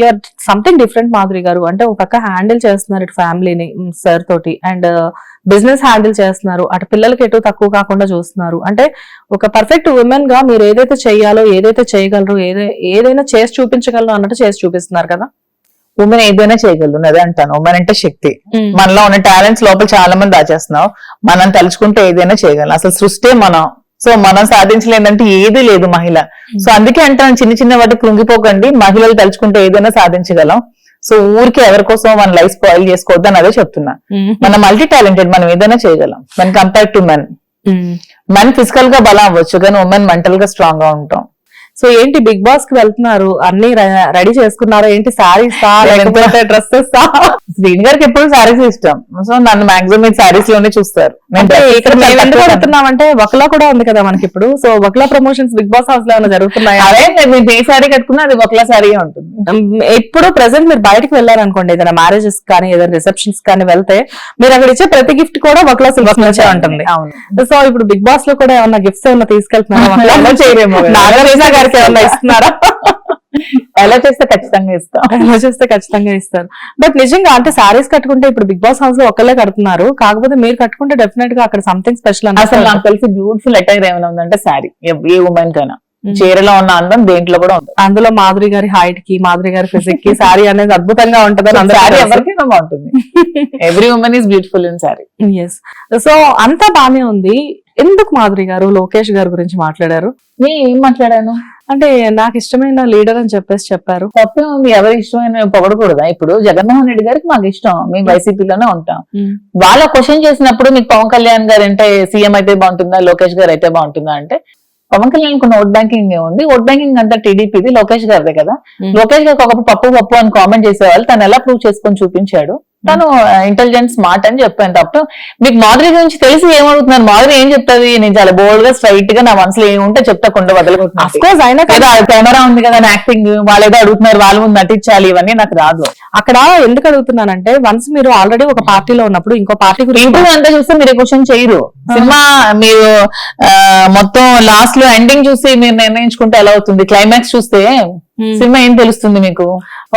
You're something different Madhuri గారు. అంటే ఒక పక్క హ్యాండిల్ చేస్తున్నారు ఇటు ఫ్యామిలీని సార్ తోటి. అండ్ బిజినెస్ హ్యాండిల్ చేస్తున్నారు. అటు పిల్లలకి ఎటు తక్కువ కాకుండా చూస్తున్నారు. అంటే ఒక పర్ఫెక్ట్ ఉమెన్గా మీరు ఏదైతే చేయాలో ఏదైతే చేయగలరు ఏదై ఏదైనా చేసి చూపించగలరు అన్నట్టు చేసి చూపిస్తున్నారు కదా? ఉమెన్ ఏదైనా చేయగలదు అదే అంటాను. ఉమెన్ అంటే శక్తి. మనలో ఉన్న టాలెంట్స్ లోపల చాలా మంది దాచేస్తున్నాం మనం తలుచుకుంటే ఏదైనా చేయగలం అసలు సృష్టి మనం. సో మనం సాధించలేదంటే ఏది లేదు మహిళ. సో అందుకే అంటాను చిన్న చిన్న వాటికి కృంగిపోకండి మహిళలు తలుచుకుంటే ఏదైనా సాధించగలం. సో ఊరికి ఎవరి కోసం మన లైఫ్ స్పాయిల్ చేసుకోవద్దు అని అదే చెప్తున్నా. మనం మల్టీ టాలెంటెడ్ మనం ఏదైనా చేయగలం. మన కంపేర్ టు మెన్ మెన్ ఫిజికల్గా బలం అవ్వచ్చు కానీ ఉమెన్ మెంటల్గా స్ట్రాంగ్గా ఉంటాం. సో ఏంటి బిగ్ బాస్కి వెళ్తున్నారు? అన్ని రెడీ చేసుకున్నారా? ఏంటి సారీస్ డ్రెస్సెస్ శ్రీని గారికి ఎప్పుడు సారీస్ ఇష్టం. సో నన్ను మాక్సిమం సారీస్లోనే చూస్తారు. అంటే వకలా కూడా ఉంది కదా మనకి ఇప్పుడు. సో వకలా ప్రమోషన్స్ బిగ్ బాస్ హౌస్లో ఏమైనా జరుగుతున్నాయా? అదే మీరు ఏ సారీ కట్టుకున్నా అది ఒకలా సారీ ఉంటుంది. ఎప్పుడు ప్రెసెంట్ మీరు బయటకు వెళ్ళారనుకోండి ఏదైనా మ్యారేజెస్ కానీ ఏదైనా రిసెప్షన్స్ కానీ వెళ్తే మీరు అక్కడ ఇచ్చే ప్రతి గిఫ్ట్ కూడా ఒకలా సిల్క్స్ నుంచే ఉంటుంది. అవును. సో ఇప్పుడు బిగ్ బాస్లో కూడా ఏమన్నా గిఫ్ట్స్ ఏమన్నా తీసుకెళ్తున్నారా? గారికి ఏమన్నా ఇస్తున్నారా? ఎలా చేస్తే ఖచ్చితంగా ఇస్తాం. అలా చేస్తే ఖచ్చితంగా ఇస్తారు. బట్ నిజంగా అంటే సారీస్ కట్టుకుంటే ఇప్పుడు బిగ్ బాస్ హౌస్లో ఒకళ్ళే కడుతున్నారు. కాకపోతే మీరు కట్టుకుంటే డెఫినెట్గా అక్కడ సంథింగ్ స్పెషల్ అసలు నాకు తెలిసి బ్యూటిఫుల్ అటైర్ ఏమైనా ఉందంటే శారీ ఏ ఉమెన్ కైనా. చీరలో ఉన్న అందం దేంట్లో కూడా ఉంది అందులో మాధురి గారి హైట్కి మాధురి గారి ఫిజిక్కి సారీ అనేది అద్భుతంగా ఎవరికైనా బాగుంటుంది. Every women is beautiful in saree yes so అంతా బానే ఉంది. ఎందుకు మాధురి గారు లోకేష్ గారి గురించి మాట్లాడారు? నేను ఏం మాట్లాడాను? అంటే నాకు ఇష్టమైన లీడర్ అని చెప్పేసి చెప్పారు. తప్పే ఉంది. ఎవరి ఇష్టమైన పొగడకూడదా? ఇప్పుడు జగన్మోహన్ రెడ్డి గారికి మాకు ఇష్టం. మేము వైసీపీలోనే ఉంటాం. వాళ్ళ క్వశ్చన్ చేసినప్పుడు మీకు పవన్ కళ్యాణ్ గారు అంటే సీఎం అయితే బాగుంటుందా? లోకేష్ గారు అయితే బాగుంటుందా అంటే పవన్ కళ్యాణ్కు ఓట్ బ్యాంకింగ్ ఉంది. ఓట్ బ్యాంకింగ్ అంతా టీడీపీది లోకేష్ గారిదే కదా. లోకేష్ గారికి ఒకప్పుడు పప్పు పప్పు అని కామెంట్ చేసేవాళ్ళు. తను ఎలా ప్రూవ్ చేసుకొని చూపించాడు? తను ఇంటెలిజెంట్ స్మార్ట్ అని చెప్పాను తప్ప మీకు మాధురి గురించి తెలిసి ఏమడుగుతున్నారు? మాధురి ఏం చెప్తాది? నేను చాలా బోల్డ్గా స్ట్రైట్గా నా మనసులో ఏముంటే చెప్తా కొండ అఫ్ కోర్స్ అయినా కదా కెమెరా ఉంది కదా యాక్టింగ్ వాళ్ళు ఏదో అడుగుతున్నారు వాళ్ళ ముందు నటించాలి ఇవన్నీ నాకు రాదు. అక్కడ ఎందుకు అడుగుతున్నానంటే వన్స్ మీరు ఆల్రెడీ ఒక పార్టీలో ఉన్నప్పుడు ఇంకో పార్టీ గురించి ఇంటర్వ్యూ అంతా చూస్తే మీరు క్వశ్చన్ చేయరు. సినిమా మీరు మొత్తం లాస్ట్లో ఎండింగ్ చూసి మీరు నిర్ణయించుకుంటే ఎలా అవుతుంది? క్లైమాక్స్ చూస్తే సినిమా ఏం తెలుస్తుంది మీకు?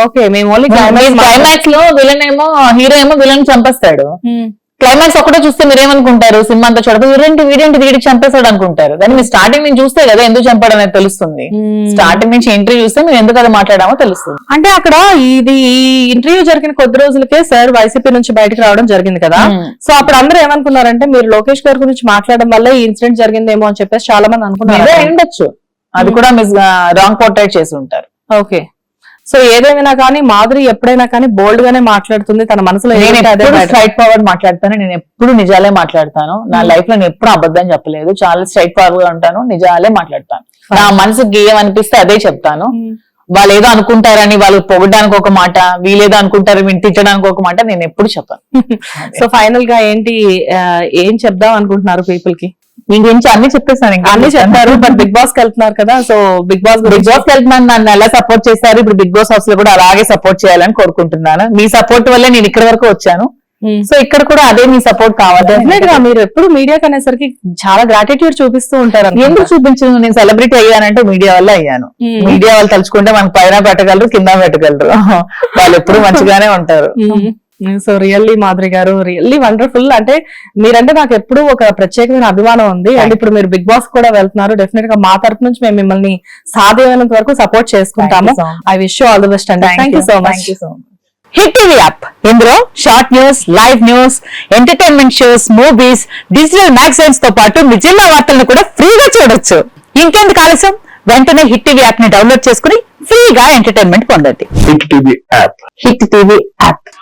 ఓకే మేము ఓన్లీ క్లైమాక్స్లో విలన్ ఏమో హీరో ఏమో విలన్ చంపేస్తాడు. క్లైమాక్స్ ఒకటే చూస్తే మీరేమనుకుంటారు? సినిమా అంతా చూడదు వీరేంటి వీడేంటి వీడికి చంపేస్తాడు అనుకుంటారు. కానీ మీరు స్టార్టింగ్ నుంచి చూస్తే కదా ఎందుకు చంపాడు అనేది తెలుస్తుంది. స్టార్టింగ్ నుంచి ఎంట్రీ చూస్తే మేము ఎందుకు అది మాట్లాడామో తెలుస్తుంది. అంటే అక్కడ ఇది ఇంటర్వ్యూ జరిగిన కొద్ది రోజులకే సార్ వైసీపీ నుంచి బయటకు రావడం జరిగింది కదా. Hmm. సో అప్పుడు అందరూ ఏమనుకున్నారంటే మీరు లోకేష్ గారి గురించి మాట్లాడడం వల్ల ఈ ఇన్సిడెంట్ జరిగిందేమో అని చెప్పేసి చాలా మంది అనుకున్నారు ఉండొచ్చు. అది కూడా మిస్ రాంగ్ పోర్ట్రేట్ చేసి ఉంటారు. ఓకే సో ఏదేమైనా కానీ మాధురి ఎప్పుడైనా కానీ బోల్డ్ గానే మాట్లాడుతుంది. తన మనసులో స్ట్రైట్ ఫార్వర్డ్ మాట్లాడతాను. నేను ఎప్పుడు నిజాలే మాట్లాడతాను. నా Hmm. లైఫ్లో నేను ఎప్పుడు అబద్ధం చెప్పలేదు. చాలా స్ట్రైట్ ఫార్వర్డ్గా ఉంటాను. నిజాలే మాట్లాడతాను. నా మనసుకి ఏమనిపిస్తే అదే చెప్తాను. Hmm. వాళ్ళు ఏదో అనుకుంటారని వాళ్ళు పొగడానికి ఒక మాట వీళ్ళేదో అనుకుంటారు వీళ్ళు తిట్టడానికి ఒక మాట నేను ఎప్పుడు చెప్పను. సో ఫైనల్గా ఏంటి ఏం చెప్దాం అనుకుంటున్నారు పీపుల్కి? వీళ్ళ గురించి అన్ని చెప్పేస్తాను ఇంకా. అన్ని చెప్పారు బట్ బిగ్ బాస్కి వెళ్తున్నారు కదా so Bigg Boss Bigg Boss వెళ్తున్నాను నన్ను ఎలా సపోర్ట్ చేశారు ఇప్పుడు బిగ్ బాస్ హౌస్లో కూడా అలాగే సపోర్ట్ చేయాలని కోరుకుంటున్నాను. మీ సపోర్ట్ వల్లే నేను ఇక్కడ వరకు వచ్చాను. Hmm. సో ఇక్కడ కూడా అదే మీ సపోర్ట్ కావాలి. డెఫినెట్గా మీరు ఎప్పుడు మీడియాకి అనేసరికి చాలా గ్రాటిట్యూడ్ చూపిస్తూ ఉంటారు. ఎందుకు చూపించను? నేను సెలబ్రిటీ అయ్యానంటే మీడియా వల్ల అయ్యాను. Hmm. మీడియా వాళ్ళు తలుచుకుంటే మనకు పైన పెట్టగలరు కింద పెట్టగలరు. వాళ్ళు ఎప్పుడు మంచిగానే ఉంటారు. సో రియల్లీ మాధురి గారు రియల్లీ వండర్ఫుల్ అంటే మీరంటే నాకు ఎప్పుడు ఒక ప్రత్యేకమైన అభిమానం ఉంది. అండ్ ఇప్పుడు మీరు బిగ్ బాస్ కూడా వెళ్తున్నారు. డెఫినెట్గా మా తరపు నుంచి మేము మిమ్మల్ని సాధ్యమైనంత వరకు సపోర్ట్ చేసుకుంటాము. I wish all the best అండి thank you so much. Hit TV app ఇందులో short news live news entertainment shows movies digital మ్యాగజైన్స్తో పాటు మీ జిల్లా వార్తలను కూడా ఫ్రీగా చూడొచ్చు. ఇంకెందుకు ఆలస్యం? వెంటనే హిట్ టీవీ యాప్ని డౌన్లోడ్ చేసుకుని ఫ్రీగా ఎంటర్టైన్మెంట్ పొందండి. Hit TV app hit TV app